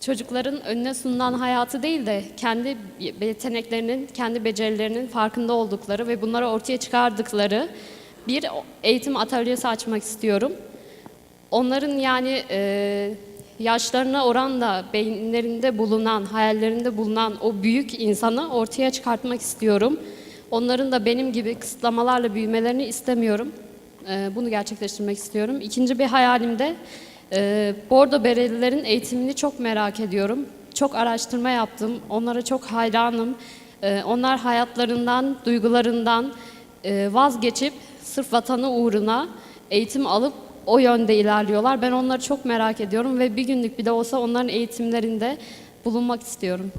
Çocukların önüne sunulan hayatı değil de kendi yeteneklerinin, kendi becerilerinin farkında oldukları ve bunları ortaya çıkardıkları bir eğitim atölyesi açmak istiyorum. Onların yani yaşlarına oranla beyinlerinde bulunan, hayallerinde bulunan o büyük insanı ortaya çıkartmak istiyorum. Onların da benim gibi kısıtlamalarla büyümelerini istemiyorum. E, bunu gerçekleştirmek istiyorum. İkinci bir hayalim de e, Bordo Berelilerin eğitimini çok merak ediyorum. Çok araştırma yaptım. Onlara çok hayranım. E, onlar hayatlarından, duygularından e, vazgeçip sırf vatanı uğruna eğitim alıp o yönde ilerliyorlar. Ben onları çok merak ediyorum ve bir günlük bile olsa onların eğitimlerinde bulunmak istiyorum.